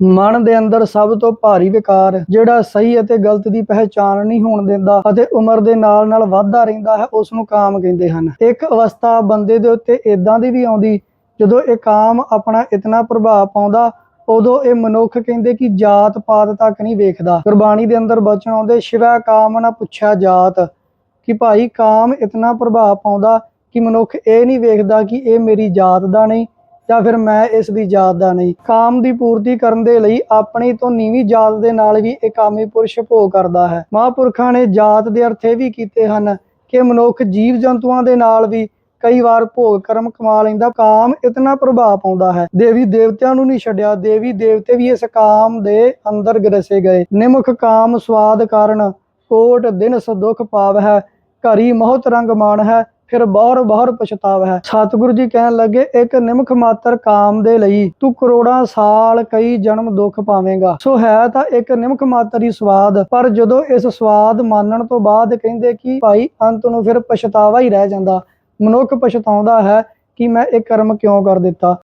ਮਨ ਦੇ ਅੰਦਰ ਸਭ ਤੋਂ ਭਾਰੀ ਵਿਕਾਰ, ਜਿਹੜਾ ਸਹੀ ਅਤੇ ਗਲਤ ਦੀ ਪਹਿਚਾਣ ਨਹੀਂ ਹੋਣ ਦਿੰਦਾ ਅਤੇ ਉਮਰ ਦੇ ਨਾਲ ਨਾਲ ਵੱਧਦਾ ਰਹਿੰਦਾ ਹੈ ਉਸ ਨੂੰ ਕਾਮ ਕਹਿੰਦੇ ਹਨ। ਇੱਕ ਅਵਸਥਾ ਬੰਦੇ ਦੇ ਉੱਤੇ ਇਦਾਂ ਦੀ ਵੀ ਆਉਂਦੀ, ਜਦੋਂ ਇਹ ਕਾਮ ਆਪਣਾ ਇਤਨਾ ਪ੍ਰਭਾਵ ਪਾਉਂਦਾ, ਉਦੋਂ ਇਹ ਮਨੁੱਖ ਕਹਿੰਦੇ ਕਿ ਜਾਤ ਪਾਤ ਤੱਕ ਨਹੀਂ ਵੇਖਦਾ। ਗੁਰਬਾਣੀ ਦੇ ਅੰਦਰ ਬਚਨ ਆਉਂਦੇ, ਸ਼ਿਵਾ ਕਾਮ ਨਾ ਪੁੱਛਿਆ ਜਾਤ ਕਿ ਭਾਈ ਕਾਮ ਇਤਨਾ ਪ੍ਰਭਾਵ ਪਾਉਂਦਾ ਕਿ ਮਨੁੱਖ ਇਹ ਨਹੀਂ ਵੇਖਦਾ ਕਿ ਇਹ ਮੇਰੀ ਜਾਤ ਦਾ ਨਹੀਂ ਜਾਂ ਫਿਰ ਮੈਂ ਇਸ ਦੀ ਯਾਦ ਦਾ ਨਹੀਂ। ਕਾਮ ਦੀ ਪੂਰਤੀ ਕਰਨ ਦੇ ਲਈ ਆਪਣੀ ਤੋਂ ਨੀਵੀਂ ਜਾਤ ਦੇ ਨਾਲ ਵੀ ਇਹ ਕਾਮੀ ਪੁਰਸ਼ ਭੋਗ ਕਰਦਾ ਹੈ। ਮਹਾਂਪੁਰਖਾਂ ਨੇ ਜਾਤ ਦੇ ਅਰਥ ਇਹ ਵੀ ਕੀਤੇ ਹਨ ਕਿ ਮਨੁੱਖ ਜੀਵ ਜੰਤੂਆਂ ਦੇ ਨਾਲ ਵੀ ਕਈ ਵਾਰ ਭੋਗ ਕਰਮ ਕਮਾ ਲੈਂਦਾ। ਕਾਮ ਇਤਨਾ ਪ੍ਰਭਾਵ ਪਾਉਂਦਾ ਹੈ। ਦੇਵੀ ਦੇਵਤਿਆਂ ਨੂੰ ਨਹੀਂ ਛੱਡਿਆ। ਦੇਵੀ ਦੇਵਤੇ ਵੀ ਇਸ ਕਾਮ ਦੇ ਅੰਦਰ ਗਰਸੇ ਗਏ। ਨਿਮਖ ਕਾਮ ਸਵਾਦ ਕਾਰਨ ਕੋਟ ਦਿਨ ਸੁਖ ਪਾਵ ਹੈ ਘਰੀ ਮੋਹਤ ਰੰਗ ਮਾਣ ਹੈ ਫਿਰ ਬਹੁਰ ਬਹੁਰ ਪਛਤਾਵ ਹੈ। ਸਤਿਗੁਰੂ ਜੀ ਕਹਿਣ ਲੱਗੇ, ਇੱਕ ਨਿਮਖ ਮਾਤਰ ਕਾਮ ਦੇ ਲਈ ਤੂੰ ਕਰੋੜਾਂ ਸਾਲ ਕਈ ਜਨਮ ਦੁੱਖ ਪਾਵੇਂਗਾ। ਸੋ ਹੈ ਤਾਂ ਇੱਕ ਨਿਮਖ ਮਾਤਰ ਹੀ ਸਵਾਦ, ਪਰ ਜਦੋਂ ਇਸ ਸਵਾਦ ਮਾਨਣ ਤੋਂ ਬਾਅਦ ਕਹਿੰਦੇ ਕਿ ਭਾਈ ਅੰਤ ਨੂੰ ਫਿਰ ਪਛਤਾਵਾ ਹੀ ਰਹਿ ਜਾਂਦਾ। ਮਨੁੱਖ ਪਛਤਾਉਂਦਾ ਹੈ ਕਿ ਮੈਂ ਇਹ ਕਰਮ ਕਿਉਂ ਕਰ ਦਿੱਤਾ?